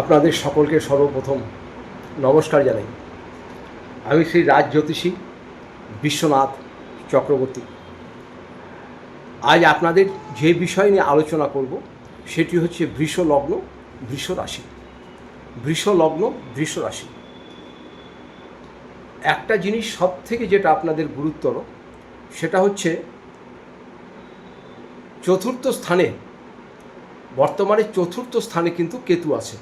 আপনাদের সকলকে সর্বপ্রথম নমস্কার জানাই। আমি শ্রী রাজ জ্যোতিষী বিশ্বনাথ চক্রবর্তী। আজ আপনাদের যে বিষয় নিয়ে আলোচনা করব, সেটি হচ্ছে বৃষ লগ্ন, বৃষ রাশি। বৃষ লগ্ন, বৃষ রাশি। একটা জিনিস সব থেকে যেটা আপনাদের গুরুত্বর, সেটা হচ্ছে চতুর্থ স্থানে, বর্তমানে চতুর্থ স্থানে কিন্তু কেতু আছে।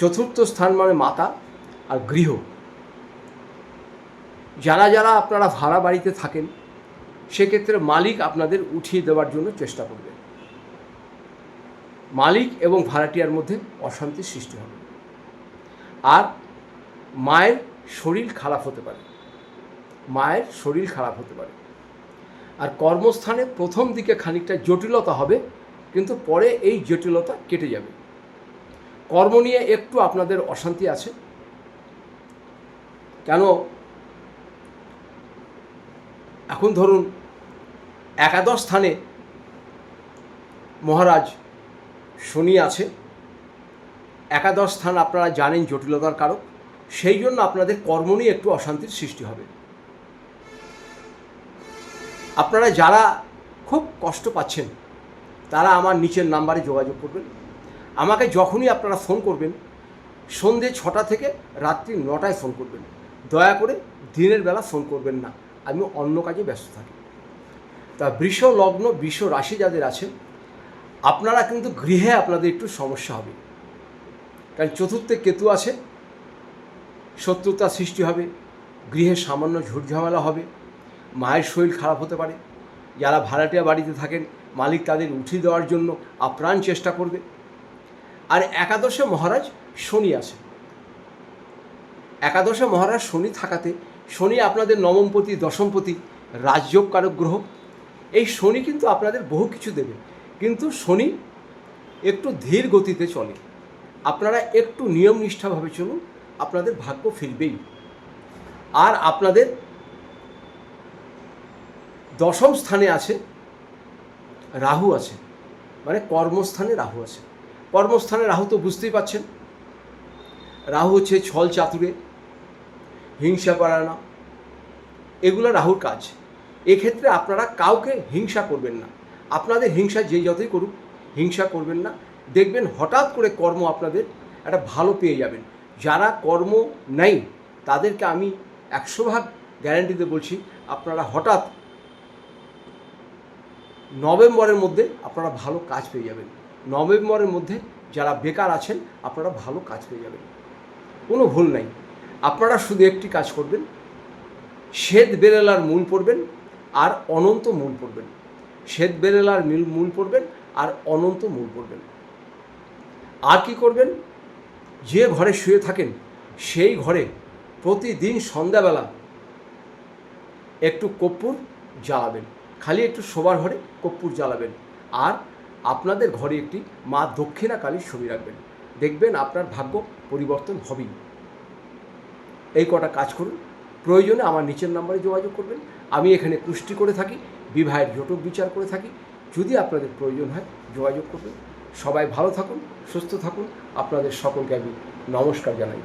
চতুর্থ স্থান মানে মাতা আর গৃহ। যারা যারা আপনারা ভাড়া বাড়িতে থাকেন, সেক্ষেত্রে মালিক আপনাদের উঠিয়ে দেওয়ার জন্য চেষ্টা করবে। মালিক এবং ভাড়াটিয়ার মধ্যে অশান্তির সৃষ্টি হবে। আর মায়ের শরীর খারাপ হতে পারে। মায়ের শরীর খারাপ হতে পারে। আর কর্মস্থানে প্রথম দিকে খানিকটা জটিলতা হবে, কিন্তু পরে এই জটিলতা কেটে যাবে। কর্ম নিয়ে একটু আপনাদের অশান্তি আছে? কেন? এখন ধরুন, একাদশ স্থানে মহারাজ শনি আছে। একাদশ স্থান আপনারা জানেন জটিলতার কারক। সেই জন্য আপনাদের কর্ম নিয়ে একটু অশান্তির সৃষ্টি হবে। আপনারা যারা খুব কষ্ট পাচ্ছেন, তারা আমার নিচের নাম্বারে যোগাযোগ করবেন। আমাকে যখনই আপনারা ফোন করবেন, সন্ধে ছটা থেকে রাত্রি নটায় ফোন করবেন। দয়া করে দিনের বেলা ফোন করবেন না, আমি অন্য কাজে ব্যস্ত থাকি। তা বৃষ, লগ্ন, বৃষ রাশি যাদের আছে আপনারা কিন্তু গৃহে আপনাদের একটু সমস্যা হবে। কারণ চতুর্থে কেতু আছে, শত্রুতা সৃষ্টি হবে, গৃহে সামান্য ঝুটঝামেলা হবে, মায়ের শরীর খারাপ হতে পারে, যারা ভাড়াটিয়া বাড়িতে থাকেন, মালিক তাদের উঠিয়ে দেওয়ার জন্য আপ্রাণ চেষ্টা করবে। আর একাদশে মহারাজ শনি আছে একাদশে মহারাজ শনি থাকাতে শনি আপনাদের নবমপতি, দশমপতি, রাজযোগ কারক গ্রহ, এই শনি কিন্তু আপনাদের বহু কিছু দেবে। কিন্তু শনি একটু ধীর গতিতে চলে। আপনারা একটু নিয়ম নিষ্ঠাভাবে চলুন, আপনাদের ভাগ্য ফিরবেই। আর আপনাদের দশম স্থানে আছে রাহু আছে। মানে কর্মস্থানে রাহু আছে। কর্মস্থানে রাহু তো বুঝতেই পাচ্ছেন রাহু হচ্ছে ছল চাতুরে, হিংসা করানো এগুলো রাহুর কাজ। এক্ষেত্রে আপনারা কাউকে হিংসা করবেন না। আপনাদের হিংসা যে যতই করুক, হিংসা করবেন না। দেখবেন হঠাৎ করে কর্ম আপনাদের একটা ভালো পেয়ে যাবেন। যারা কর্ম নেই, তাদেরকে আমি একশো ভাগ গ্যারান্টিতে বলছি, আপনারা হঠাৎ নভেম্বরের মধ্যে আপনারা ভালো কাজ পেয়ে যাবেন। নভেম্বরের মধ্যে যারা বেকার আছেন, আপনারা ভালো কাজ পেয়ে যাবেন। কোনো ভুল নাই। আপনারা শুধু একটি কাজ করবেন, শ্বেত বেরেলার মূল পড়বেন আর অনন্ত মূল পড়বেন। শ্বেত বেরেলার মিল, মূল পড়বেন আর অনন্ত মূল পড়বেন। আর কি করবেন? যে ঘরে শুয়ে থাকেন, সেই ঘরে প্রতিদিন সন্ধ্যাবেলা একটু কর্পূর জ্বালাবেন। খালি একটু শোবার ঘরে কর্পূর জ্বালাবেন। আর আপনাদের ঘরে একটি মা দক্ষিণা কালীর ছবি রাখবেন। দেখবেন আপনার ভাগ্য পরিবর্তন হবেই। এই কটা কাজ করুন। প্রয়োজনে আমার নিচের নাম্বারে যোগাযোগ করবেন। আমি এখানে পুষ্টি করে থাকি, বিবাহের জটক বিচার করে থাকি। যদি আপনাদের প্রয়োজন হয়, যোগাযোগ করবেন। সবাই ভালো থাকুন, সুস্থ থাকুন। আপনাদের সকলকে আমি নমস্কার জানাই।